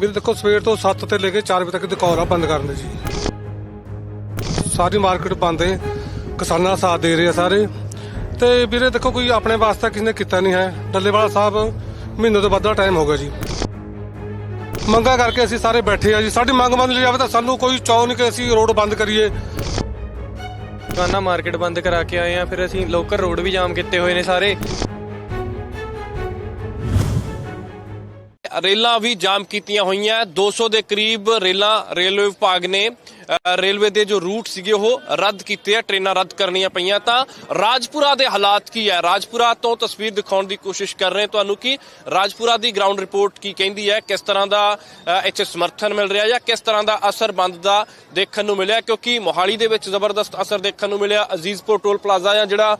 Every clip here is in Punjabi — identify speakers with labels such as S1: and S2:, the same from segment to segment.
S1: ਵੀਰੇ ਦੇਖੋ ਸਵੇਰ ਤੋਂ 7 ਤੇ ਲੈ ਕੇ 4 ਵਜੇ ਤੱਕ ਦੁਕਾਨ ਆ ਬੰਦ ਕਰਨ ਦੀ ਜੀ। ਸਾਰੀ ਮਾਰਕੀਟ ਬੰਦ ਹੈ। ਕਿਸਾਨਾਂ ਦਾ ਸਾਥ ਦੇ ਰਹੇ ਆ ਸਾਰੇ। ਤੇ ਵੀਰੇ ਦੇਖੋ ਕੋਈ ਆਪਣੇ ਵਾਸਤੇ ਕਿਸੇ ਨੇ ਕੀਤਾ ਨਹੀਂ ਹੈ। ਡੱਲੇਵਾਲਾ ਸਾਹਿਬ, ਮਹੀਨੇ ਤੋਂ ਵੱਧ ਦਾ ਟਾਈਮ ਹੋ ਗਿਆ ਜੀ। ਮੰਗਾ ਕਰਕੇ ਅਸੀਂ ਸਾਰੇ ਬੈਠੇ ਆ ਜੀ। ਸਾਡੀ ਮੰਗ ਮੰਨ ਲਈ ਜਾਵੇ ਤਾਂ ਸਾਨੂੰ ਕੋਈ ਚਾਅ ਨਹੀਂ ਕਿ ਅਸੀਂ ਰੋਡ ਬੰਦ ਕਰੀਏ।
S2: ਦੁਕਾਨਾਂ ਮਾਰਕੀਟ ਬੰਦ ਕਰਾ ਕੇ ਆਏ ਆ। ਫਿਰ ਅਸੀਂ ਲੋਕਲ ਰੋਡ ਵੀ ਜਾਮ ਕੀਤੇ ਹੋਏ ਨੇ ਸਾਰੇ।
S3: ਰੇਲਾਂ ਵੀ ਜਾਮ ਕੀਤੀਆਂ ਹੋਈਆਂ। 200 ਦੇ ਕਰੀਬ ਰੇਲਾਂ ਰੇਲਵੇ ਵਿਭਾਗ ਨੇ ਰੇਲਵੇ ਦੇ ਜੋ ਰੂਟ ਸੀਗੇ ਉਹ ਰੱਦ ਕੀਤੇ ਆ, ਟ੍ਰੇਨਾਂ ਰੱਦ ਕਰਨੀਆਂ ਪਈਆਂ ਤਾਂ ਰਾਜਪੁਰਾ ਦੇ ਹਾਲਾਤ ਕੀ ਹੈ ਰਾਜਪੁਰਾ ਤੋਂ ਤਸਵੀਰ ਦਿਖਾਉਣ ਦੀ ਕੋਸ਼ਿਸ਼ ਕਰ ਰਹੇ ਤੁਹਾਨੂੰ ਕਿ ਰਾਜਪੁਰਾ ਦੀ ਗਰਾਊਂਡ ਰਿਪੋਰਟ ਕੀ ਕਹਿੰਦੀ ਹੈ? ਕਿਸ ਤਰ੍ਹਾਂ ਦਾ ਇੱਥੇ ਸਮਰਥਨ ਮਿਲ ਰਿਹਾ ਜਾਂ ਕਿਸ ਤਰ੍ਹਾਂ ਦਾ ਅਸਰ ਬੰਦ ਦਾ ਦੇਖਣ ਨੂੰ ਮਿਲਿਆ? ਕਿਉਂਕਿ ਮੋਹਾਲੀ ਦੇ ਵਿੱਚ ਜ਼ਬਰਦਸਤ ਅਸਰ ਦੇਖਣ ਨੂੰ ਮਿਲਿਆ। ਅਜ਼ੀਜ਼ਪੁਰ ਟੋਲ ਪਲਾਜ਼ਾ ਜਾਂ ਜਿਹੜਾ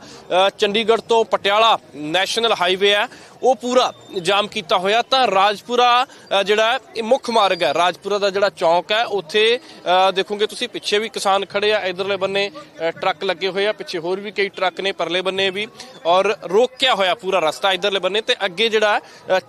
S3: ਚੰਡੀਗੜ੍ਹ ਤੋਂ ਪਟਿਆਲਾ ਨੈਸ਼ਨਲ ਹਾਈਵੇ ਹੈ, ਉਹ ਪੂਰਾ ਜਾਮ ਕੀਤਾ ਹੋਇਆ ਤਾਂ ਰਾਜਪੁਰਾ ਜਿਹੜਾ ਮੁੱਖ ਮਾਰਗ ਹੈ, ਰਾਜਪੁਰਾ ਦਾ ਜਿਹੜਾ ਚੌਂਕ ਹੈ, ਉੱਥੇ ਦੇਖੋ ਦੇਖੋਗੇ ਤੁਸੀਂ ਪਿੱਛੇ ਵੀ ਕਿਸਾਨ ਖੜੇ ਆ ਇਧਰਲੇ ਬੰਨੇ ਅ, ਟਰੱਕ ਲੱਗੇ ਹੋਏ ਆ ਪਿੱਛੇ ਹੋਰ ਵੀ ਕਈ ਟਰੱਕ ਨੇ ਪਰਲੇ ਬੰਨੇ ਵੀ ਔਰ ਰੋਕਿਆ ਹੋਇਆ ਪੂਰਾ ਰਸਤਾ ਇਧਰਲੇ ਬੰਨੇ ਤੇ ਅੱਗੇ ਜਿਹੜਾ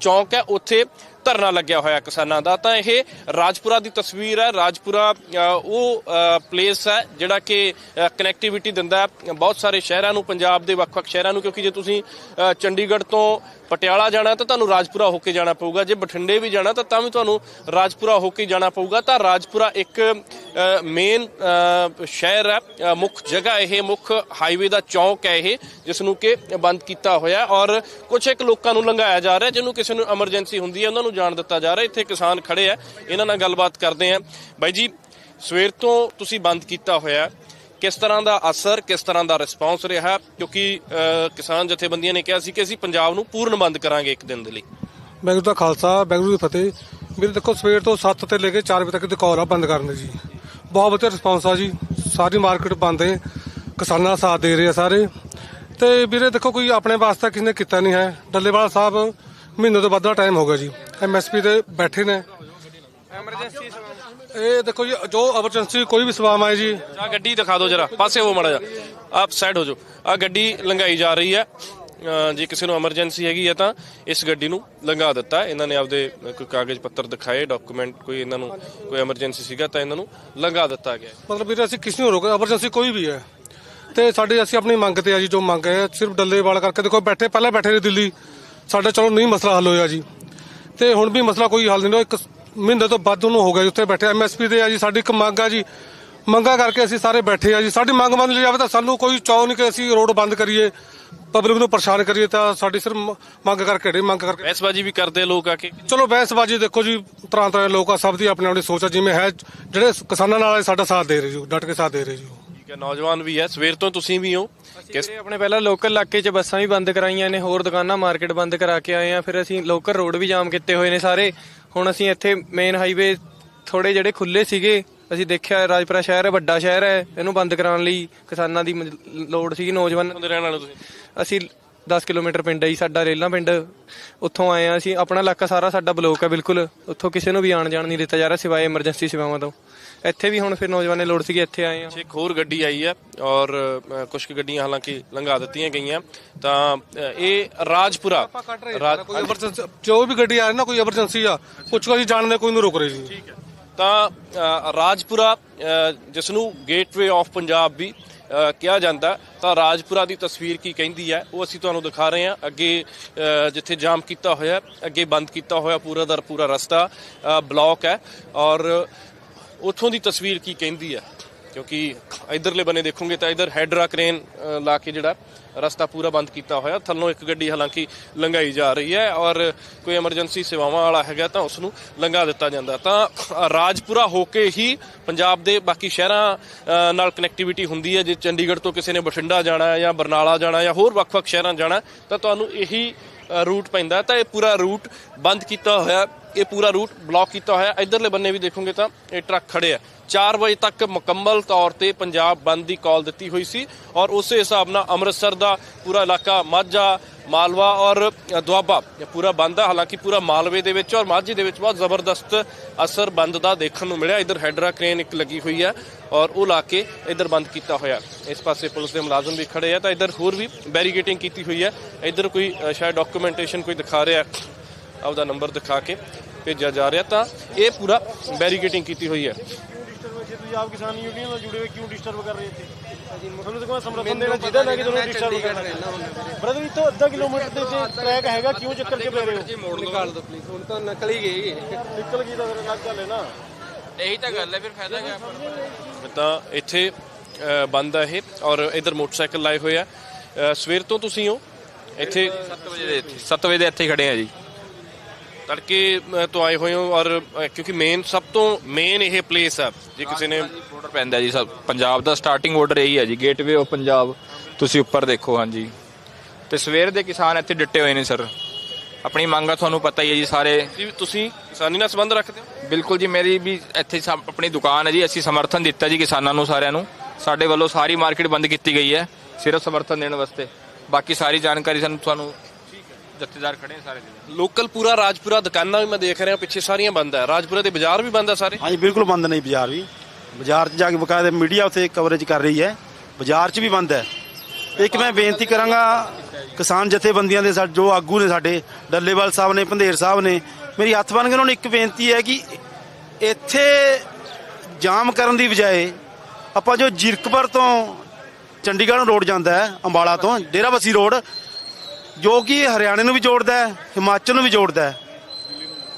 S3: ਚੌਂਕ ਹੈ ਉੱਥੇ ਧਰਨਾ ਲੱਗਿਆ ਹੋਇਆ ਕਿਸਾਨਾਂ ਦਾ, ਤਾਂ ਇਹ ਰਾਜਪੁਰਾ ਦੀ ਤਸਵੀਰ ਹੈ। ਰਾਜਪੁਰਾ ਉਹ ਪਲੇਸ ਹੈ ਜਿਹੜਾ ਕਿ ਕਨੈਕਟੀਵਿਟੀ ਦਿੰਦਾ ਬਹੁਤ ਸਾਰੇ ਸ਼ਹਿਰਾਂ ਨੂੰ, ਪੰਜਾਬ ਦੇ ਵੱਖ-ਵੱਖ ਸ਼ਹਿਰਾਂ ਨੂੰ, ਕਿਉਂਕਿ ਜੇ ਤੁਸੀਂ ਚੰਡੀਗੜ੍ਹ ਤੋਂ ਪਟਿਆਲਾ ਜਾਣਾ ਤਾਂ ਤੁਹਾਨੂੰ ਰਾਜਪੁਰਾ ਹੋ ਕੇ ਜਾਣਾ ਪਊਗਾ। ਜੇ ਬਠਿੰਡੇ ਵੀ ਜਾਣਾ ਤਾਂ ਤਾਂ ਵੀ ਤੁਹਾਨੂੰ ਰਾਜਪੁਰਾ ਹੋ ਕੇ ਜਾਣਾ ਪਊਗਾ। ਤਾਂ ਰਾਜਪੁਰਾ ਇੱਕ ਮੇਨ ਸ਼ਹਿਰ ਹੈ। ਮੁੱਖ ਜਗ੍ਹਾ ਇਹ, ਮੁੱਖ ਹਾਈਵੇ ਦਾ ਚੌਂਕ ਹੈ ਇਹ, ਜਿਸ ਨੂੰ ਕਿ ਬੰਦ ਕੀਤਾ ਹੋਇਆ ਔਰ ਕੁਝ ਇੱਕ ਲੋਕਾਂ ਨੂੰ ਲੰਘਾਇਆ ਜਾ ਰਿਹਾ, ਜਿਹਨੂੰ ਕਿਸੇ ਨੂੰ ਐਮਰਜੈਂਸੀ ਹੁੰਦੀ ਹੈ, ਉਹਨਾਂ ਨੂੰ ਜਾਣ ਦਿੱਤਾ ਜਾ ਰਿਹਾ। ਇੱਥੇ ਕਿਸਾਨ ਖੜੇ ਆ। ਇਹਨਾਂ ਨਾਲ ਗੱਲਬਾਤ ਕਰਦੇ ਆ। ਬਾਈ ਜੀ, ਸਵੇਰ ਤੋਂ ਤੁਸੀਂ ਬੰਦ ਕੀਤਾ ਹੋਇਆ ਕਿਸ ਤਰ੍ਹਾਂ ਦਾ ਅਸਰ, ਕਿਸ ਤਰ੍ਹਾਂ ਦਾ ਰਿਸਪੌਂਸ ਰਿਹਾ? ਕਿਉਂਕਿ ਕਿਸਾਨ ਜਥੇਬੰਦੀਆਂ ਨੇ ਕਿਹਾ ਸੀ ਕਿ ਅਸੀਂ ਪੰਜਾਬ ਨੂੰ ਪੂਰਨ ਬੰਦ ਕਰਾਂਗੇ ਇੱਕ ਦਿਨ ਦੇ ਲਈ।
S1: ਬੈਂਗਲੁਰੂ ਦਾ ਖਾਲਸਾ ਬੈਂਗਲੁਰੂ ਦੀ ਫਤਿਹ। ਵੀਰੇ ਦੇਖੋ, ਸਵੇਰ ਤੋਂ 7 ਤੇ ਲੈ ਕੇ 4 ਵਜੇ ਤੱਕ ਦੁਕਾਨ ਆ ਬੰਦ ਕਰਨ ਦੀ ਜੀ। ਬਹੁਤ ਵਧੀਆ ਰਿਸਪੌਂਸ ਆ ਜੀ। ਸਾਰੀ ਮਾਰਕੀਟ ਬੰਦ ਹੈ। ਕਿਸਾਨਾਂ ਦਾ ਸਾਥ ਦੇ ਰਹੇ ਆ ਸਾਰੇ। ਤੇ ਵੀਰੇ ਦੇਖੋ, ਕੋਈ ਆਪਣੇ ਵਾਸਤੇ ਕਿਸੇ ਨੇ ਕੀਤਾ ਨਹੀਂ ਹੈ। ਡੱਲੇਵਾਲਾ ਸਾਹਿਬ ਮਹੀਨੇ ਤੋਂ ਵੱਧ ਦਾ ਟਾਈਮ ਹੋ ਗਿਆ ਜੀ। ਐਮਐਸਪੀ ਤੇ ਬੈਠੇ ਨੇ।
S2: ਐਮਰਜੈਂਸੀ
S1: ਇਹ ਦੇਖੋ ਜੀ ਜੋ ਐਮਰਜੈਂਸੀ ਕੋਈ ਵੀ ਸਵਾਮ ਆਏ ਜੀ।
S3: ਆ ਗੱਡੀ ਦਿਖਾ ਦਿਓ ਜਰਾ ਪਾਸੇ ਹੋ ਮੜਾ ਜਾ ਆਪ ਸਾਈਡ ਹੋ ਜਾਓ। ਆ ਗੱਡੀ ਲੰਘਾਈ ਜਾ ਰਹੀ ਹੈ। ਜੇ ਕਿਸੇ ਨੂੰ ਐਮਰਜੈਂਸੀ ਹੈਗੀ ਹੈ ਤਾਂ ਇਸ ਗੱਡੀ ਨੂੰ ਲੰਘਾ ਦਿੱਤਾ ਇਹਨਾਂ ਨੇ ਆਪਦੇ ਕੋਈ ਕਾਗਜ਼ ਪੱਤਰ ਦਿਖਾਏ ਡਾਕੂਮੈਂਟ ਕੋਈ ਇਹਨਾਂ ਨੂੰ ਕੋਈ ਐਮਰਜੈਂਸੀ ਸੀਗਾ ਤਾਂ ਇਹਨਾਂ ਨੂੰ ਲੰਘਾ ਦਿੱਤਾ ਗਿਆ
S1: ਮਤਲਬ ਵੀਰੇ ਅਸੀਂ ਕਿਸੇ ਨੂੰ ਰੋਕ ਐਮਰਜੈਂਸੀ ਕੋਈ ਵੀ ਹੈ। ਤੇ ਸਾਡੇ ਅਸੀਂ ਆਪਣੀ ਮੰਗ ਤੇ ਆ ਜੀ ਜੋ ਮੰਗ ਹੈ ਸਿਰਫ ਡੱਲੇਵਾਲ ਕਰਕੇ ਦੇਖੋ ਬੈਠੇ ਪਹਿਲਾਂ ਬੈਠੇ ਨੇ ਦਿੱਲੀ। ਸਾਡਾ ਚਲੋ ਨਹੀਂ ਮਸਲਾ ਹੱਲ ਹੋਇਆ ਜੀ। ਤੇ ਹੁਣ ਵੀ ਮਸਲਾ ਕੋਈ ਹੱਲ ਨਹੀਂ ਹੋਇਆ। ਇੱਕ ਮਹੀਨੇ ਤੋਂ ਵੱਧ ਉਹਨੂੰ ਹੋ ਗਿਆ ਉੱਥੇ ਬੈਠੇ ਐਮਐਸਪੀ ਦੇ ਆ ਜੀ ਸਾਡੀ ਇੱਕ ਮੰਗ ਆ ਜੀ। ਮੰਗਾ ਕਰਕੇ ਅਸੀਂ ਸਾਰੇ ਬੈਠੇ ਆ ਜੀ। ਸਾਡੀ ਮੰਗ ਮੰਨ ਲਈ ਜਾਵੇ ਤਾਂ ਸਾਨੂੰ ਕੋਈ ਚਾਅ ਨਹੀਂ ਕਿ ਅਸੀਂ ਰੋਡ ਬੰਦ ਕਰੀਏ ਪਬਲਿਕ ਨੂੰ ਪਰੇਸ਼ਾਨ ਕਰੀਏ ਤਾਂ ਸਾਡੀ ਸਿਰਫ ਮ- ਮੰਗ ਕਰਕੇ ਢੇ ਮੰਗ ਕਰਕੇ।
S3: ਬਹਿਸਬਾਜੀ ਵੀ ਕਰਦੇ ਲੋਕ ਆ ਕੇ?
S1: ਚਲੋ ਬਹਿਸਬਾਜੀ ਦੇਖੋ ਜੀ ਤਰ੍ਹਾਂ ਤਰ੍ਹਾਂ ਦੇ ਲੋਕ ਆ ਸਭ ਦੀ ਆਪਣੀ ਆਪਣੀ ਸੋਚ ਆ। ਜਿਵੇਂ ਹੈ ਜਿਹੜੇ ਕਿਸਾਨਾਂ ਨਾਲ ਸਾਡਾ ਸਾਥ ਦੇ ਰਹੇ ਜੀ ਡਟ ਕੇ ਸਾਥ ਦੇ ਰਹੇ ਜੀ।
S3: ਠੀਕ ਹੈ ਨੌਜਵਾਨ ਵੀ ਹੈ। ਸਵੇਰ ਤੋਂ ਤੁਸੀਂ ਵੀ ਹੋ। ਕਿਸ
S2: ਅਸੀਂ ਆਪਣੇ ਪਹਿਲਾਂ ਲੋਕਲ ਇਲਾਕੇ 'ਚ ਬੱਸਾਂ ਵੀ ਬੰਦ ਕਰਾਈਆਂ ਨੇ ਹੋਰ ਦੁਕਾਨਾਂ ਮਾਰਕੀਟ ਬੰਦ ਕਰਾ ਕੇ ਆਏ ਆ। ਫਿਰ ਅਸੀਂ ਲੋਕਲ ਰੋਡ ਵੀ ਜਾਮ ਕੀਤੇ ਹੋਏ ਨੇ ਸਾਰੇ। ਹੁਣ ਅਸੀਂ ਇੱਥੇ ਮੇਨ ਹਾਈਵੇ ਥੋੜੇ ਜਿਹੜੇ ਖੁੱਲੇ ਸੀਗੇ ਅਸੀਂ ਦੇਖਿਆ ਰਾਜਪੁਰਾ ਸ਼ਹਿਰ ਹੈ ਵੱਡਾ ਸ਼ਹਿਰ ਹੈ। ਇਹਨੂੰ ਬੰਦ ਕਰਾਉਣ ਲਈ ਕਿਸਾਨਾਂ ਦੀ ਮਜ- ਲੋੜ ਸੀਗੀ ਨੌਜਵਾਨ
S3: ਦੇ ਰਹਿਣ ਵਾਲੇ ਤੁਸੀਂ?
S2: ਅਸੀਂ 10 ਕਿਲੋਮੀਟਰ ਪਿੰਡ ਹੈ ਜੀ ਸਾਡਾ ਰੇਲਾ ਪਿੰਡ। ਉੱਥੋਂ ਆਏ ਆ ਅਸੀਂ। ਆਪਣਾ ਇਲਾਕਾ ਸਾਰਾ ਸਾਡਾ ਬਲੋਕ ਹੈ ਬਿਲਕੁਲ। ਉੱਥੋਂ ਕਿਸੇ ਨੂੰ ਵੀ ਆਣ ਜਾਣ ਨਹੀਂ ਦਿੱਤਾ ਜਾ ਰਿਹਾ ਸਿਵਾਏ ਐਮਰਜੈਂਸੀ ਸੇਵਾਵਾਂ ਤੋਂ। ਇੱਥੇ ਵੀ ਹੁਣ ਫਿਰ ਨੌਜਵਾਨ ਲੋੜ ਸੀਗੀ ਇੱਥੇ ਆਏ ਆ
S3: ਇੱਕ ਹੋਰ ਗੱਡੀ ਆਈ ਹੈ ਔਰ ਕੁਝ ਕੁ ਗੱਡੀਆਂ ਹਾਲਾਂਕਿ ਲੰਘਾ ਦਿੱਤੀਆਂ ਗਈਆਂ ਤਾਂ ਇਹ ਰਾਜਪੁਰਾ ਰਾਜ
S1: ਕੋਈ ਐਮਰਜੈਂਸੀ ਜੋ ਵੀ ਗੱਡੀ ਆ ਰਹੀ ਨਾ ਕੋਈ ਐਮਰਜੈਂਸੀ ਆ ਕੁਝ ਕੋਈ ਜਾਣਦੇ ਕੋਈ ਨੂੰ ਰੋਕ ਰਹੇ ਜੀ
S3: ਤਾਂ ਰਾਜਪੁਰਾ ਜਿਸ ਨੂੰ ਗੇਟਵੇ ਆਫ ਪੰਜਾਬ ਵੀ ਕਿਹਾ ਜਾਂਦਾ ਤਾਂ ਰਾਜਪੁਰਾ ਦੀ ਤਸਵੀਰ ਕੀ ਕਹਿੰਦੀ ਹੈ ਉਹ ਅਸੀਂ ਤੁਹਾਨੂੰ ਦਿਖਾ ਰਹੇ ਹਾਂ। ਅੱਗੇ ਜਿੱਥੇ ਜਾਮ ਕੀਤਾ ਹੋਇਆ ਅੱਗੇ ਬੰਦ ਕੀਤਾ ਹੋਇਆ ਪੂਰਾ ਦਰ ਪੂਰਾ ਰਸਤਾ ਬਲੌਕ ਹੈ। ਔਰ ਉੱਥੋਂ ਦੀ ਤਸਵੀਰ ਕੀ ਕਹਿੰਦੀ ਹੈ? ਕਿਉਂਕਿ ਇਧਰਲੇ ਬੰਨੇ ਦੇਖੋਗੇ ਤਾਂ ਇਧਰ ਹੈਡਰਾ ਕ੍ਰੇਨ ਲਾ ਕੇ ਜਿਹੜਾ ਰਸਤਾ ਪੂਰਾ ਬੰਦ ਕੀਤਾ ਹੋਇਆ, ਥੱਲੋਂ ਇੱਕ ਗੱਡੀ ਹਾਲਾਂਕਿ ਲੰਘਾਈ ਜਾ ਰਹੀ ਹੈ ਔਰ ਕੋਈ ਐਮਰਜੈਂਸੀ ਸੇਵਾਵਾਂ ਵਾਲਾ ਹੈਗਾ ਤਾਂ ਉਸ ਨੂੰ ਲੰਘਾ ਦਿੱਤਾ ਜਾਂਦਾ। ਤਾਂ ਰਾਜਪੁਰਾ ਹੋ ਕੇ ਹੀ ਪੰਜਾਬ ਦੇ ਬਾਕੀ ਸ਼ਹਿਰਾਂ ਨਾਲ ਕਨੈਕਟੀਵਿਟੀ ਹੁੰਦੀ ਹੈ, ਜੇ ਚੰਡੀਗੜ੍ਹ ਤੋਂ ਕਿਸੇ ਨੇ ਬਠਿੰਡਾ ਜਾਣਾ ਹੈ ਜਾਂ ਬਰਨਾਲਾ ਜਾਣਾ ਜਾਂ ਹੋਰ ਵੱਖ-ਵੱਖ ਸ਼ਹਿਰਾਂ ਜਾਣਾ ਤਾਂ ਤੁਹਾਨੂੰ ਇਹੀ ਰੂਟ ਪੈਂਦਾ ਤਾਂ ਇਹ ਪੂਰਾ ਰੂਟ ਬੰਦ ਕੀਤਾ ਹੋਇਆ ਇਹ ਪੂਰਾ ਰੂਟ ਬਲੌਕ ਕੀਤਾ ਹੋਇਆ। ਇਧਰਲੇ ਬੰਨੇ ਵੀ ਦੇਖੋਗੇ ਤਾਂ ਇਹ ਟਰੱਕ ਖੜੇ ਆ। 4 ਵਜੇ ਤੱਕ ਮੁਕੰਮਲ ਤੌਰ ਤੇ ਪੰਜਾਬ ਬੰਦ ਦੀ ਕਾਲ ਦਿੱਤੀ ਹੋਈ ਸੀ ਔਰ ਉਸੇ ਹਿਸਾਬ ਨਾਲ ਅੰਮ੍ਰਿਤਸਰ ਦਾ ਪੂਰਾ ਇਲਾਕਾ ਮਾਝਾ, ਮਾਲਵਾ ਔਰ ਦੁਆਬਾ ਇਹ ਪੂਰਾ ਬੰਦ ਹੈ ਹਾਲਾਂਕਿ ਪੂਰਾ ਮਾਲਵੇ ਦੇ ਵਿੱਚ ਔਰ ਮਾਝੇ ਦੇ ਵਿੱਚ ਬਹੁਤ ਜ਼ਬਰਦਸਤ ਅਸਰ ਬੰਦ ਦਾ ਦੇਖਣ ਨੂੰ ਮਿਲਿਆ। ਇਧਰ ਹੈਡਰਾ ਕ੍ਰੇਨ ਇੱਕ ਲੱਗੀ ਹੋਈ ਹੈ ਔਰ ਉਹ ਲਾ ਕੇ ਇਧਰ ਬੰਦ ਕੀਤਾ ਹੋਇਆ। ਇਸ ਪਾਸੇ ਪੁਲਿਸ ਦੇ ਮੁਲਾਜ਼ਮ ਵੀ ਖੜੇ ਆ ਤਾਂ ਇਧਰ ਹੋਰ ਵੀ ਬੈਰੀਕੇਟਿੰਗ ਕੀਤੀ ਹੋਈ ਹੈ। ਇਧਰ ਕੋਈ ਸ਼ਾਇਦ ਡਾਕੂਮੈਂਟੇਸ਼ਨ ਕੋਈ ਦਿਖਾ ਰਿਹਾ ਆਪਦਾ ਨੰਬਰ ਦਿਖਾ ਕੇ ਭੇਜਿਆ ਜਾ ਰਿਹਾ ਤਾਂ ਇਹ ਪੂਰਾ ਬੈਰੀਕੇਟਿੰਗ ਕੀਤੀ ਹੋਈ ਹੈ।
S4: ਆਪ ਕਿਸਾਨ ਯੂਨੀਅਨ ਨਾਲ ਜੁੜੇ ਹੋਏ ਕਿਉਂ ਡਿਸਟਰਬ ਕਰ ਰਹੇ ਇੱਥੇ ਤੁਹਾਨੂੰ ਤਾਂ ਕੋਈ ਸਮਰਥਨ ਦੇਣਾ ਚਾਹੀਦਾ ਨਾ ਕਿ ਤੁਹਾਨੂੰ ਡਿਸਟਰਬ ਕਰਨਾ ਬ੍ਰਦਰ ਇੱਥੋਂ ਅੱਧਾ ਕਿਲੋਮੀਟਰ ਦੇ ਤੇ ਟਰੈਕ ਹੈਗਾ ਕਿਉਂ ਚੱਕਰ ਚ ਪੈ ਰਹੇ ਹੋ?
S2: ਮੋੜ ਨਿਕਾਲ ਦੋ ਪਲੀਜ਼ ਹੁਣ ਤਾਂ ਨਕਲ ਹੀ ਗਈ।
S4: ਨਿਕਲ ਗਈ ਤਾਂ ਫਿਰ ਅਲੱਗ ਗੱਲ ਹੈ ਨਾ।
S2: ਇਹੀ ਤਾਂ ਗੱਲ ਹੈ ਫਿਰ ਫਾਇਦਾ ਕਿਆ
S3: ਤਾਂ ਇੱਥੇ ਬੰਦ ਹੈ ਇਹ ਔਰ ਇਧਰ ਮੋਟਰਸਾਈਕਲ ਲਾਏ ਹੋਏ ਆ। ਸਵੇਰ ਤੋਂ ਤੁਸੀਂ ਹੋ? ਇੱਥੇ
S5: 7 ਵਜੇ ਦੇ ਇੱਥੇ। 7 ਵਜੇ ਦੇ ਇੱਥੇ ਖੜੇ ਆ ਜੀ।
S3: ਤੜਕੇ ਤੋਂ ਆਏ ਹੋਏ ਹੋ ਔਰ ਕਿਉਂਕਿ ਮੇਨ ਸਭ ਤੋਂ ਮੇਨ ਇਹ ਪਲੇਸ ਆ ਜੇ ਕਿਸੇ ਨੇ
S5: ਬਾਰਡਰ ਪੈਂਦਾ ਜੀ ਸਭ। ਪੰਜਾਬ ਦਾ ਸਟਾਰਟਿੰਗ ਬਾਰਡਰ ਇਹੀ ਹੈ ਜੀ ਗੇਟਵੇ ਆਫ ਪੰਜਾਬ। ਤੁਸੀਂ ਉੱਪਰ ਦੇਖੋ ਹਾਂਜੀ। ਤੇ ਸਵੇਰ ਦੇ ਕਿਸਾਨ ਇੱਥੇ ਡਿੱਟੇ ਹੋਏ ਨੇ ਸਰ। ਆਪਣੀ ਮੰਗਾਂ ਤੁਹਾਨੂੰ ਪਤਾ ਹੀ ਹੈ ਜੀ ਸਾਰੇ।
S3: ਤੁਸੀਂ- ਕਿਸਾਨੀ ਨਾਲ ਸੰਬੰਧ ਰੱਖਦੇ ਹੋ?
S5: ਬਿਲਕੁਲ ਜੀ ਮੇਰੀ ਵੀ ਇੱਥੇ ਆਪਣੀ ਦੁਕਾਨ ਹੈ ਜੀ ਅਸੀਂ ਸਮਰਥਨ ਦਿੱਤਾ ਜੀ ਕਿਸਾਨਾਂ ਨੂੰ ਸਾਰਿਆਂ ਨੂੰ। ਸਾਡੇ ਵੱਲੋਂ ਸਾਰੀ ਮਾਰਕੀਟ ਬੰਦ ਕੀਤੀ ਗਈ ਹੈ ਸਿਰਫ ਸਮਰਥਨ ਦੇਣ ਵਾਸਤੇ। ਬਾਕੀ ਸਾਰੀ ਜਾਣਕਾਰੀ ਸਾਨੂੰ ਤੁਹਾਨੂੰ ਜਥੇਦਾਰ ਖੜੇ ਸਾਰੇ ਜੀ
S3: ਲੋਕਲ ਪੂਰਾ ਰਾਜਪੁਰਾ ਦੁਕਾਨਾਂ ਵੀ ਮੈਂ ਦੇਖ ਰਿਹਾ ਪਿੱਛੇ ਸਾਰੀਆਂ ਬੰਦ ਹੈ ਰਾਜਪੁਰਾ ਦੇ ਬਾਜ਼ਾਰ ਵੀ ਬੰਦ ਹੈ ਸਾਰੇ?
S4: ਹਾਂਜੀ ਬਿਲਕੁਲ ਬੰਦ ਨਹੀਂ ਬਾਜ਼ਾਰ ਵੀ। ਬਾਜ਼ਾਰ 'ਚ ਜਾ ਕੇ ਬਕਾਇਦਾ ਮੀਡੀਆ ਉੱਥੇ ਕਵਰੇਜ ਕਰ ਰਹੀ ਹੈ। ਬਾਜ਼ਾਰ 'ਚ ਵੀ ਬੰਦ ਹੈ। ਇੱਕ ਮੈਂ ਬੇਨਤੀ ਕਰਾਂਗਾ ਕਿਸਾਨ ਜਥੇਬੰਦੀਆਂ ਦੇ ਸਾ- ਜੋ ਆਗੂ ਨੇ ਸਾਡੇ ਡੱਲੇਵਾਲ ਸਾਹਿਬ ਨੇ ਭੰਦੇਰ ਸਾਹਿਬ ਨੇ ਮੇਰੀ ਹੱਥ ਬੰਨ ਕੇ ਉਹਨਾਂ ਨੂੰ ਇੱਕ ਬੇਨਤੀ ਹੈ ਕਿ ਇੱਥੇ ਜਾਮ ਕਰਨ ਦੀ ਬਜਾਏ ਆਪਾਂ ਜੋ ਜਿਰਕਪੁਰ ਤੋਂ ਚੰਡੀਗੜ੍ਹ ਰੋਡ ਜਾਂਦਾ ਹੈ ਅੰਬਾਲਾ ਤੋਂ ਡੇਰਾਬੱਸੀ ਰੋਡ ਜੋ ਕਿ ਹਰਿਆਣੇ ਨੂੰ ਵੀ ਜੋੜਦਾ ਹੈ, ਹਿਮਾਚਲ ਨੂੰ ਵੀ ਜੋੜਦਾ ਹੈ,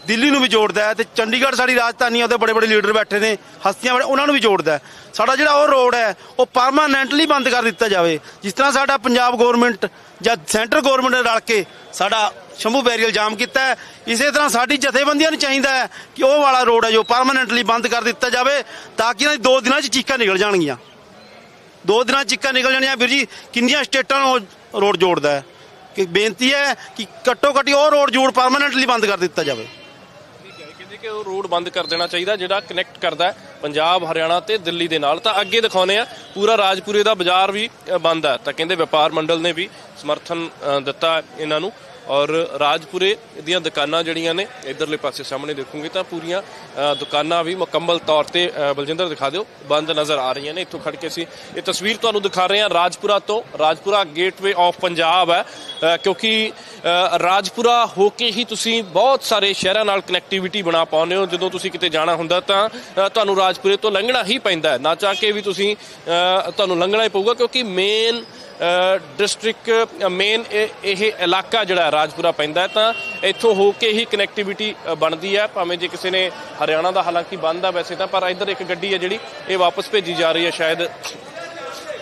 S4: ਦਿੱਲੀ ਨੂੰ ਵੀ ਜੋੜਦਾ ਹੈ ਤੇ ਚੰਡੀਗੜ੍ਹ ਸਾਡੀ ਰਾਜਧਾਨੀ ਹੈ ਉਹਦੇ ਬੜੇ ਬੜੇ ਲੀਡਰ ਬੈਠੇ ਨੇ, ਹਸਤੀਆਂ ਬੜੇ, ਉਹਨਾਂ ਨੂੰ ਵੀ ਜੋੜਦਾ ਹੈ। ਸਾਡਾ ਜਿਹੜਾ ਉਹ ਰੋਡ ਹੈ, ਉਹ ਪਰਮਾਨੈਂਟਲੀ ਬੰਦ ਕਰ ਦਿੱਤਾ ਜਾਵੇ। ਜਿਸ ਤਰ੍ਹਾਂ ਸਾਡਾ ਪੰਜਾਬ ਗਵਰਨਮੈਂਟ ਜਾਂ ਸੈਂਟਰ ਗਵਰਨਮੈਂਟ ਨੇ ਰਲ ਕੇ ਸਾਡਾ ਸ਼ੰਭੂ ਬੈਰੀਅਲ ਜਾਮ ਕੀਤਾ ਹੈ, ਇਸੇ ਤਰ੍ਹਾਂ ਸਾਡੀ ਜਥੇਬੰਦੀਆਂ ਨੂੰ ਚਾਹੀਦਾ ਹੈ ਕਿ ਉਹ ਵਾਲਾ ਰੋਡ ਹੈ ਜੋ ਪਰਮਾਨੈਂਟਲੀ ਬੰਦ ਕਰ ਦਿੱਤਾ ਜਾਵੇ, ਤਾਂ ਕਿ ਇਹਨਾਂ ਦੀ ਦੋ ਦਿਨਾਂ 'ਚ ਚੀਕਾਂ ਨਿਕਲ ਜਾਣਗੀਆਂ। ਦੋ ਦਿਨਾਂ 'ਚ ਚੀਕਾਂ ਨਿਕਲ ਜਾਣੀਆਂ। ਵੀਰ ਜੀ, ਕਿੰਨੀਆਂ ਸਟੇਟਾਂ ਨੂੰ ਉਹ ਰੋਡ ਜੋੜਦਾ ਹੈ? ਕਿ ਬੇਨਤੀ ਹੈ ਕਿ ਘੱਟੋ ਘੱਟ ਉਹ ਰੋਡ ਜੋੜ ਪਰਮਾਨੈਂਟਲੀ ਬੰਦ ਕਰ ਦਿੱਤਾ ਜਾਵੇ।
S3: ਕਹਿੰਦੇ ਕਿ ਉਹ ਰੋਡ ਬੰਦ ਕਰ ਦੇਣਾ ਚਾਹੀਦਾ, ਜਿਹੜਾ ਕਨੈਕਟ ਕਰਦਾ ਪੰਜਾਬ, ਹਰਿਆਣਾ ਤੇ ਦਿੱਲੀ ਦੇ ਨਾਲ। ਤਾਂ ਅੱਗੇ ਦਿਖਾਉਨੇ ਆ ਪੂਰਾ ਰਾਜਪੁਰੇ ਦਾ ਬਾਜ਼ਾਰ ਵੀ ਬੰਦ ਹੈ। ਤਾਂ ਕਹਿੰਦੇ ਵਪਾਰ ਮੰਡਲ ਨੇ ਵੀ ਸਮਰਥਨ ਦਿੱਤਾ ਇਹਨਾਂ ਨੂੰ। ਔਰ ਰਾਜਪੁਰੇ ਦੀਆਂ ਦੁਕਾਨਾਂ ਜਿਹੜੀਆਂ ਨੇ, ਇਧਰਲੇ ਪਾਸੇ ਸਾਹਮਣੇ ਦੇਖੋਗੇ ਤਾਂ ਪੂਰੀਆਂ ਦੁਕਾਨਾਂ ਵੀ ਮੁਕੰਮਲ ਤੌਰ ਤੇ ਬਲਜਿੰਦਰ ਦਿਖਾ ਦਿਓ, ਬੰਦ ਨਜ਼ਰ ਆ ਰਹੀਆਂ ਨੇ। ਇੱਥੋਂ ਖੜ ਕੇ ਅਸੀਂ ਇਹ ਤਸਵੀਰ ਤੁਹਾਨੂੰ ਦਿਖਾ ਰਹੇ ਹਾਂ ਰਾਜਪੁਰਾ ਤੋਂ। ਰਾਜਪੁਰਾ ਗੇਟਵੇ ਆਫ ਪੰਜਾਬ ਹੈ ਕਿਉਂਕਿ ਰਾਜਪੁਰਾ ਹੋ ਕੇ ਹੀ ਤੁਸੀਂ ਬਹੁਤ ਸਾਰੇ ਸ਼ਹਿਰਾਂ ਨਾਲ ਕਨੈਕਟੀਵਿਟੀ ਬਣਾ ਪਾਉਂਦੇ ਹੋ। ਜਦੋਂ ਤੁਸੀਂ ਕਿਤੇ ਜਾਣਾ ਹੁੰਦਾ ਤਾਂ ਤੁਹਾਨੂੰ ਰਾਜਪੁਰੇ ਤੋਂ ਲੰਘਣਾ ਹੀ ਪੈਂਦਾ ਹੈ। ਨਾ ਚਾਹ ਕੇ ਵੀ ਤੁਸੀਂ ਤੁਹਾਨੂੰ ਲੰਘਣਾ ਹੀ ਪਊਗਾ ਕਿਉਂਕਿ ਮੇਨ ਡਿਸਟ੍ਰਿਕਟ ਮੇਨ ਇਹ ਇਲਾਕਾ ਜਿਹੜਾ ਰਾਜਪੁਰਾ ਪੈਂਦਾ ਹੈ। ਤਾਂ ਇੱਥੋਂ ਹੋ ਕੇ ਹੀ ਕਨੈਕਟੀਵਿਟੀ ਬਣਦੀ ਹੈ। ਭਾਵੇਂ ਜੇ ਕਿਸੇ ਨੇ ਹਰਿਆਣਾ ਦਾ ਹਾਲਾਂਕਿ ਬੰਦ ਆ ਵੈਸੇ ਤਾਂ, ਪਰ ਇੱਧਰ ਇੱਕ ਗੱਡੀ ਹੈ ਜਿਹੜੀ ਇਹ ਵਾਪਸ ਭੇਜੀ ਜਾ ਰਹੀ ਹੈ ਸ਼ਾਇਦ।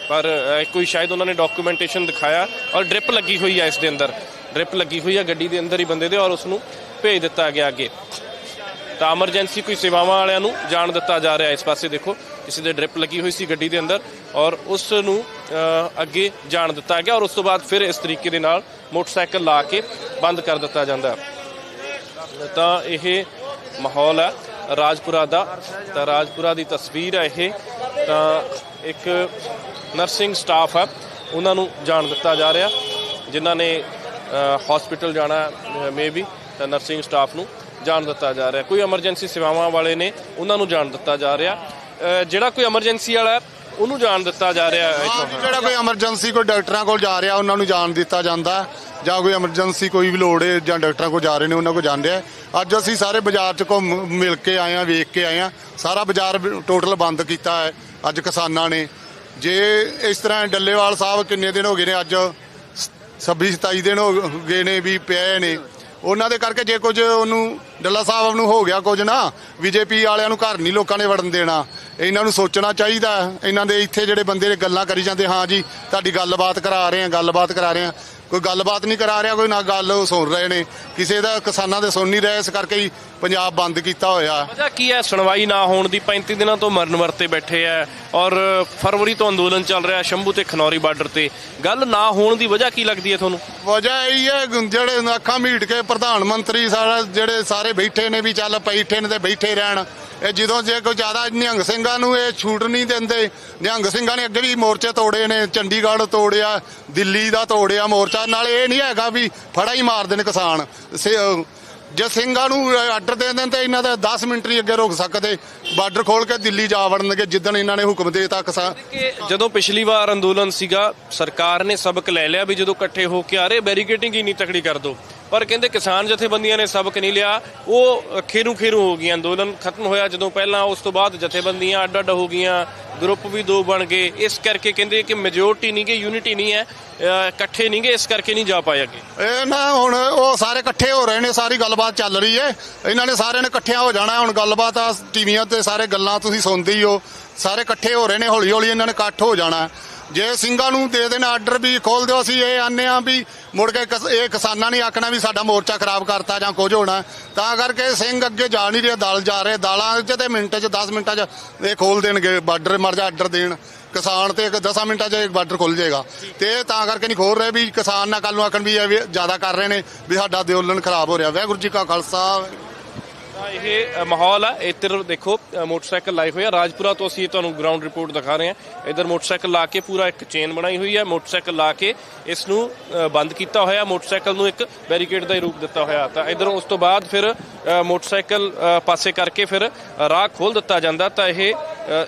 S3: ਪਰ ਕੋਈ ਸ਼ਾਇਦ ਉਹਨਾਂ ਨੇ ਡਾਕੂਮੈਂਟੇਸ਼ਨ ਦਿਖਾਇਆ ਔਰ ਡ੍ਰਿਪ ਲੱਗੀ ਹੋਈ ਹੈ ਇਸ ਦੇ ਅੰਦਰ। ਡ੍ਰਿਪ ਲੱਗੀ ਹੋਈ ਹੈ ਗੱਡੀ ਦੇ ਅੰਦਰ ਹੀ ਬੰਦੇ ਦੇ ਔਰ ਉਸ ਨੂੰ ਭੇਜ ਦਿੱਤਾ ਗਿਆ ਅੱਗੇ। ਤਾਂ ਐਮਰਜੈਂਸੀ ਕੋਈ ਸੇਵਾਵਾਂ ਵਾਲਿਆਂ ਨੂੰ ਜਾਣ ਦਿੱਤਾ ਜਾ ਰਿਹਾ ਇਸ ਪਾਸੇ ਦੇਖੋ, ਕਿਸੇ ਦੇ ਡ੍ਰਿਪ ਲੱਗੀ ਹੋਈ ਸੀ ਗੱਡੀ ਦੇ ਅੰਦਰ ਔਰ ਉਸ ਨੂੰ ਅੱਗੇ ਜਾਣ ਦਿੱਤਾ ਗਿਆ ਔਰ ਉਸ ਤੋਂ ਬਾਅਦ ਫਿਰ ਇਸ ਤਰੀਕੇ ਦੇ ਨਾਲ ਮੋਟਰਸਾਈਕਲ ਲਾ ਕੇ ਬੰਦ ਕਰ ਦਿੱਤਾ ਜਾਂਦਾ। ਤਾਂ ਇਹ ਮਾਹੌਲ ਹੈ ਰਾਜਪੁਰਾ ਦਾ, ਤਾਂ ਰਾਜਪੁਰਾ ਦੀ ਤਸਵੀਰ ਹੈ ਇਹ। ਤਾਂ ਇੱਕ ਨਰਸਿੰਗ ਸਟਾਫ ਹੈ ਉਹਨਾਂ ਨੂੰ ਜਾਣ ਦਿੱਤਾ ਜਾ ਰਿਹਾ, ਜਿਨ੍ਹਾਂ ਨੇ ਹਸਪੀਟਲ ਜਾਣਾ ਮੇ ਵੀ ਤਾਂ ਨਰਸਿੰਗ ਸਟਾਫ ਨੂੰ ਜਾਣ ਦਿੱਤਾ ਜਾ ਰਿਹਾ। ਕੋਈ ਐਮਰਜੈਂਸੀ ਸੇਵਾਵਾਂ ਵਾਲੇ ਨੇ, ਉਹਨਾਂ ਨੂੰ ਜਾਣ ਦਿੱਤਾ ਜਾ ਰਿਹਾ। ਜਿਹੜਾ ਕੋਈ ਐਮਰਜੈਂਸੀ ਵਾਲਾ ਉਹਨੂੰ ਜਾਣ ਦਿੱਤਾ ਜਾ ਰਿਹਾ ਇੱਥੋਂ।
S6: ਜਿਹੜਾ ਕੋਈ ਐਮਰਜੈਂਸੀ ਕੋਈ ਡਾਕਟਰਾਂ ਕੋਲ ਜਾ ਰਿਹਾ, ਉਹਨਾਂ ਨੂੰ ਜਾਣ ਦਿੱਤਾ ਜਾਂਦਾ ਜਾਂ ਕੋਈ ਐਮਰਜੈਂਸੀ ਕੋਈ ਵੀ ਲੋੜ ਹੈ, ਜਾਂ ਡਾਕਟਰਾਂ ਕੋਲ ਜਾ ਰਹੇ ਨੇ, ਉਹਨਾਂ ਕੋਲ ਜਾਂਦੇ ਆ ਅੱਜ ਅਸੀਂ ਸਾਰੇ ਬਾਜ਼ਾਰ 'ਚ ਘੁੰਮ, ਮਿਲ ਕੇ ਆਏ ਆ ਵੇਖ ਕੇ ਆਏ ਆ ਸਾਰਾ ਬਾਜ਼ਾਰ ਟੋਟਲ ਬੰਦ ਕੀਤਾ ਹੈ। ਅੱਜ ਕਿਸਾਨਾਂ ਨੇ। ਜੇ ਇਸ ਤਰ੍ਹਾਂ ਡੱਲੇਵਾਲ ਸਾਹਿਬ ਕਿੰਨੇ ਦਿਨ ਹੋ ਗਏ ਨੇ ਅੱਜ 26 27 ਦਿਨ ਹੋ ਗਏ ਨੇ ਵੀ ਪਏ ਨੇ। ਉਹਨਾਂ ਦੇ ਕਰਕੇ ਜੇ ਕੁਝ ਉਹਨੂੰ ਡੱਲਾ ਸਾਹਿਬ ਨੂੰ ਹੋ ਗਿਆ ਕੁਝ ਨਾ ਬੀਜੇਪੀ ਵਾਲਿਆਂ ਨੂੰ ਘਰ ਨਹੀਂ ਲੋਕਾਂ ਨੇ ਵੜਨ ਦੇਣਾ, ਇਹਨਾਂ ਨੂੰ ਸੋਚਣਾ ਚਾਹੀਦਾ। ਇਹਨਾਂ ਦੇ ਇੱਥੇ ਜਿਹੜੇ ਬੰਦੇ ਨੇ ਗੱਲਾਂ ਕਰੀ ਜਾਂਦੇ, ਹਾਂ ਜੀ, ਤੁਹਾਡੀ ਗੱਲਬਾਤ ਕਰਾ ਰਹੇ ਹਾਂ, ਗੱਲਬਾਤ ਕਰਾ ਰਹੇ ਹਾਂ। ਕੋਈ ਗੱਲਬਾਤ ਨਹੀਂ ਕਰਾ ਰਿਹਾ, ਕੋਈ ਨਾ ਗੱਲ ਉਹ ਸੁਣ ਰਹੇ ਨੇ। ਕਿਸੇ ਦਾ ਕਿਸਾਨਾਂ ਦੇ ਸੁਣ ਨਹੀਂ ਰਹੇ, ਇਸ ਕਰਕੇ ਹੀ ਪੰਜਾਬ ਬੰਦ ਕੀਤਾ ਹੋਇਆ।
S3: ਵਜ੍ਹਾ ਕੀ ਹੈ? ਸੁਣਵਾਈ ਨਾ ਹੋਣ ਦੀ 35 ਦਿਨਾਂ ਤੋਂ ਮਰਨ ਵਰਤੇ ਬੈਠੇ ਆ ਔਰ ਫਰਵਰੀ ਤੋਂ ਅੰਦੋਲਨ ਚੱਲ ਰਿਹਾ ਸ਼ੰਭੂ ਤੇ ਖਨੌਰੀ ਬਾਰਡਰ ਤੇ। ਗੱਲ ਨਾ ਹੋਣ ਦੀ ਵਜ੍ਹਾ ਕੀ ਲੱਗਦੀ ਹੈ ਤੁਹਾਨੂੰ?
S6: ਵਜ੍ਹਾ ਇਹ ਹੈ ਜਿਹੜੇ ਅੱਖਾਂ ਮੀਟ ਕੇ ਪ੍ਰਧਾਨ ਮੰਤਰੀ ਸਾਰਾ ਜਿਹੜੇ ਸਾਰੇ ਬੈਠੇ ਨੇ ਵੀ ਚੱਲ ਬੈਠੇ ਨੇ ਤੇ ਬੈਠੇ ਰਹਿਣ। ਇਹ ਜਦੋਂ ਜੇ ਕੋਈ ਜ਼ਿਆਦਾ ਨਿਹੰਗ ਸਿੰਘਾਂ ਨੂੰ ਇਹ ਛੂਟ ਨਹੀਂ ਦਿੰਦੇ ਨਿਹੰਗ ਸਿੰਘਾਂ ਨੇ ਅੱਗੇ ਵੀ ਮੋਰਚੇ ਤੋੜੇ ਨੇ ਚੰਡੀਗੜ੍ਹ ਤੋੜਿਆ ਦਿੱਲੀ ਦਾ ਤੋੜਿਆ ਮੋਰਚਾ। ਨਾਲ ਇਹ ਨਹੀਂ ਹੈਗਾ ਵੀ ਫੜਾ ਹੀ ਮਾਰਦੇ ਨੇ ਕਿਸਾਨ ਜੇ ਸਿੰਘਾਂ ਨੂੰ ਆਰਡਰ ਦੇ ਦੇਣ ਤੇ ਇਹਨਾਂ ਦਾ 10 ਮਿੰਟ ਨਹੀਂ ਅੱਗੇ ਰੁਕ ਸਕਦੇ, ਬਾਰਡਰ ਖੋਲ ਕੇ ਦਿੱਲੀ ਜਾ ਵੜਨਗੇ, ਜਿੱਦਣ ਇਹਨਾਂ ਨੇ ਹੁਕਮ ਦੇ ਦਿੱਤਾ ਕਿਸਾਨ
S3: ਜਦੋਂ ਪਿਛਲੀ ਵਾਰ ਅੰਦੋਲਨ ਸੀਗਾ, ਸਰਕਾਰ ਨੇ ਸਬਕ ਲੈ ਲਿਆ ਵੀ ਜਦੋਂ ਇਕੱਠੇ ਹੋ ਕੇ ਆ ਰਹੇ ਬੈਰੀਕੇਟਿੰਗ ਹੀ ਨਹੀਂ ਤਕੜੀ ਕਰ ਦੋ। ਪਰ ਕਹਿੰਦੇ ਕਿਸਾਨ ਜਥੇਬੰਦੀਆਂ ਨੇ ਸਬਕ ਨਹੀਂ ਲਿਆ। ਉਹ ਖੇਰੂ ਖੇਰੂ ਹੋ ਗਈਆਂ। ਅੰਦੋਲਨ ਖਤਮ ਹੋਇਆ ਜਦੋਂ ਪਹਿਲਾਂ, ਉਸ ਤੋਂ ਬਾਅਦ ਜਥੇਬੰਦੀਆਂ ਅੱਡ ਅੱਡ ਹੋ ਗਈਆਂ। ਗਰੁੱਪ ਵੀ ਦੋ ਬਣ ਗਏ। ਇਸ ਕਰਕੇ ਕਹਿੰਦੇ ਕਿ ਮੈਜੋਰਟੀ ਨਹੀਂ ਗੇ ਯੂਨਿਟੀ ਨਹੀਂ ਹੈ। ਇਕੱਠੇ ਨਹੀਂ ਗੇ ਇਸ ਕਰਕੇ ਨਹੀਂ ਜਾ ਪਾਏ ਅੱਗੇ।
S6: ਇਹ ਨਾ ਹੁਣ ਉਹ ਸਾਰੇ ਇਕੱਠੇ ਹੋ ਰਹੇ ਨੇ, ਸਾਰੀ ਗੱਲਬਾਤ ਚੱਲ ਰਹੀ ਹੈ। ਇਹਨਾਂ ਨੇ ਸਾਰਿਆਂ ਨੇ ਇਕੱਠਿਆਂ ਹੋ ਜਾਣਾ। ਹੁਣ ਗੱਲਬਾਤ ਆ ਟੀਵੀਆਂ ਤੇ ਸਾਰੇ ਗੱਲਾਂ ਤੁਸੀਂ ਸੁਣਦੇ ਹੀ ਹੋ। ਸਾਰੇ ਇਕੱਠੇ ਹੋ ਰਹੇ ਨੇ ਹੌਲੀ ਹੌਲੀ ਇਹਨਾਂ ਨੇ ਇਕੱਠ ਹੋ ਜਾਣਾ। ਜੇ ਸਿੰਘਾਂ ਨੂੰ ਦੇ ਦੇਣ ਆਰਡਰ ਵੀ ਖੋਲ ਦਿਓ ਅਸੀਂ, ਇਹ ਆਨੇ ਆ ਵੀ ਮੁੜ ਕੇ ਕਿਸ- ਇਹ ਕਿਸਾਨਾਂ ਨੇ ਆਖਣਾ ਵੀ ਸਾਡਾ ਮੋਰਚਾ ਖਰਾਬ ਕਰਤਾ ਜਾਂ ਕੁਝ ਹੋਣਾ। ਤਾਂ ਕਰਕੇ ਸਿੰਘ ਅੱਗੇ ਜਾ ਨਹੀਂ ਰਿਹਾ, ਦਲ ਜਾ ਰਹੇ। ਦਾਲਾਂ 'ਚ ਤੇ ਮਿੰਟ 'ਚ 10 ਮਿੰਟਾਂ 'ਚ ਇਹ ਖੋਲ ਦੇਣਗੇ, ਬਾਰਡਰ ਮਰ ਜਾ ਆਰਡਰ ਦੇਣ। ਕਿਸਾਨ ਤੇ 10 ਮਿੰਟਾਂ 'ਚ ਬਾਰਡਰ ਖੁੱਲ ਜਾਏਗਾ। ਤੇ ਤਾਂ ਕਰਕੇ ਨਹੀਂ ਖੋਲ ਰਹੇ ਵੀ ਕਿਸਾਨ ਨਾ ਕੱਲ ਨੂੰ ਆਖਣ ਵੀ ਇਹ ਵੀ ਜ਼ਿਆਦਾ ਕਰ ਰਹੇ ਨੇ, ਵੀ ਸਾਡਾ ਅੰਦੋਲਨ ਖਰਾਬ ਹੋ ਰਿਹਾ। ਵਾਹਿਗੁਰੂ ਜੀ ਕਾ ਖਾਲਸਾ
S3: ਤਾਂ ਇਹ ਮਾਹੌਲ ਆ। ਇੱਧਰ ਦੇਖੋ ਮੋਟਰਸਾਈਕਲ ਲਾਏ ਹੋਏ ਆ। ਰਾਜਪੁਰਾ ਤੋਂ ਅਸੀਂ ਤੁਹਾਨੂੰ ਗਰਾਊਂਡ ਰਿਪੋਰਟ ਦਿਖਾ ਰਹੇ ਹਾਂ। ਇੱਧਰ ਮੋਟਰਸਾਈਕਲ ਲਾ ਕੇ ਪੂਰਾ ਇੱਕ ਚੇਨ ਬਣਾਈ ਹੋਈ ਹੈ ਮੋਟਰਸਾਈਕਲ ਲਾ ਕੇ ਇਸ ਨੂੰ ਬੰਦ ਕੀਤਾ ਹੋਇਆ। ਮੋਟਰਸਾਈਕਲ ਨੂੰ ਇੱਕ ਬੈਰੀਕੇਡ ਦਾ ਹੀ ਰੂਪ ਦਿੱਤਾ ਹੋਇਆ। ਤਾਂ ਇੱਧਰ ਉਸ ਤੋਂ ਬਾਅਦ ਫਿਰ ਮੋਟਰਸਾਈਕਲ ਪਾਸੇ ਕਰਕੇ ਫਿਰ ਰਾਹ ਖੋਲ ਦਿੱਤਾ ਜਾਂਦਾ। ਤਾਂ ਇਹ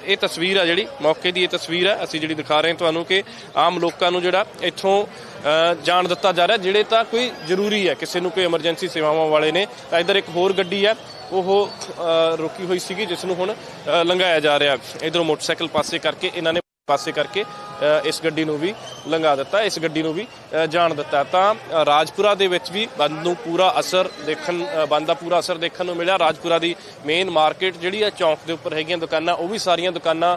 S3: ਇਹ ਤਸਵੀਰ ਆ ਜਿਹੜੀ, ਮੌਕੇ ਦੀ ਇਹ ਤਸਵੀਰ ਹੈ ਅਸੀਂ ਜਿਹੜੀ ਦਿਖਾ ਰਹੇ ਹਾਂ ਤੁਹਾਨੂੰ ਕਿ ਆਮ ਲੋਕਾਂ ਨੂੰ ਜਿਹੜਾ ਇੱਥੋਂ ਜਾਣ ਦਿੱਤਾ ਜਾ ਰਿਹਾ ਜਿਹੜੇ ਤਾਂ ਕੋਈ ਜ਼ਰੂਰੀ ਹੈ ਕਿਸੇ ਨੂੰ ਕੋਈ ਐਮਰਜੈਂਸੀ ਸੇਵਾਵਾਂ ਵਾਲੇ ਨੇ ਤਾਂ ਇੱਧਰ ਇੱਕ ਹੋਰ ਗੱਡੀ ਹੈ ਉਹ ਅ, ਰੁਕੀ ਹੋਈ ਸੀਗੀ ਜਿਸ ਨੂੰ ਹੁਣ ਲੰਘਾਇਆ ਜਾ ਰਿਹਾ। ਇਧਰੋਂ ਮੋਟਰਸਾਈਕਲ ਪਾਸੇ ਕਰਕੇ ਇਹਨਾਂ ਨੇ ਪਾਸੇ ਕਰਕੇ ਇਸ ਗੱਡੀ ਨੂੰ ਵੀ ਲੰਘਾ ਦਿੱਤਾ ਇਸ ਗੱਡੀ ਨੂੰ ਵੀ ਜਾਣ ਦਿੱਤਾ। ਤਾਂ ਰਾਜਪੁਰਾ ਦੇ ਵਿੱਚ ਵੀ ਬੰਦ ਨੂੰ ਪੂਰਾ ਅਸਰ ਦੇਖਣ ਬੰਦ ਦਾ ਪੂਰਾ ਅਸਰ ਦੇਖਣ ਨੂੰ ਮਿਲਿਆ। ਰਾਜਪੁਰਾ ਦੀ ਮੇਨ ਮਾਰਕੀਟ ਜਿਹੜੀ ਹੈ ਚੌਂਕ ਦੇ ਉੱਪਰ ਹੈਗੀਆਂ ਦੁਕਾਨਾਂ ਉਹ ਵੀ ਸਾਰੀਆਂ ਦੁਕਾਨਾਂ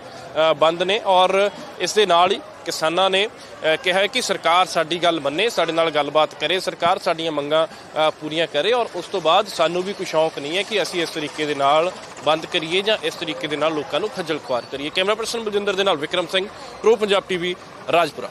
S3: ਬੰਦ ਨੇ ਔਰ ਇਸ ਦੇ ਨਾਲ ਹੀ ਕਿਸਾਨਾਂ ਨੇ ਕਿਹਾ ਕਿ ਸਰਕਾਰ ਸਾਡੀ ਗੱਲ ਮੰਨੇ, ਸਾਡੇ ਨਾਲ ਗੱਲਬਾਤ ਕਰੇ, ਸਰਕਾਰ ਸਾਡੀਆਂ ਮੰਗਾਂ ਪੂਰੀਆਂ ਕਰੇ ਔਰ ਉਸ ਤੋਂ ਬਾਅਦ ਸਾਨੂੰ ਵੀ ਕੋਈ ਸ਼ੌਂਕ ਨਹੀਂ ਹੈ ਕਿ ਅਸੀਂ ਇਸ ਤਰੀਕੇ ਦੇ ਨਾਲ ਬੰਦ ਕਰੀਏ ਜਾਂ ਇਸ ਤਰੀਕੇ ਦੇ ਨਾਲ ਲੋਕਾਂ ਨੂੰ ਖੱਜਲ ਖੁਆਰ ਕਰੀਏ। ਕੈਮਰਾ ਪਰਸਨ ਬਲਜਿੰਦਰ ਦੇ ਨਾਲ ਵਿਕਰਮ ਸਿੰਘ, ਪ੍ਰੋ ਪੰਜਾਬ ਟੀਵੀ, ਰਾਜਪੁਰਾ।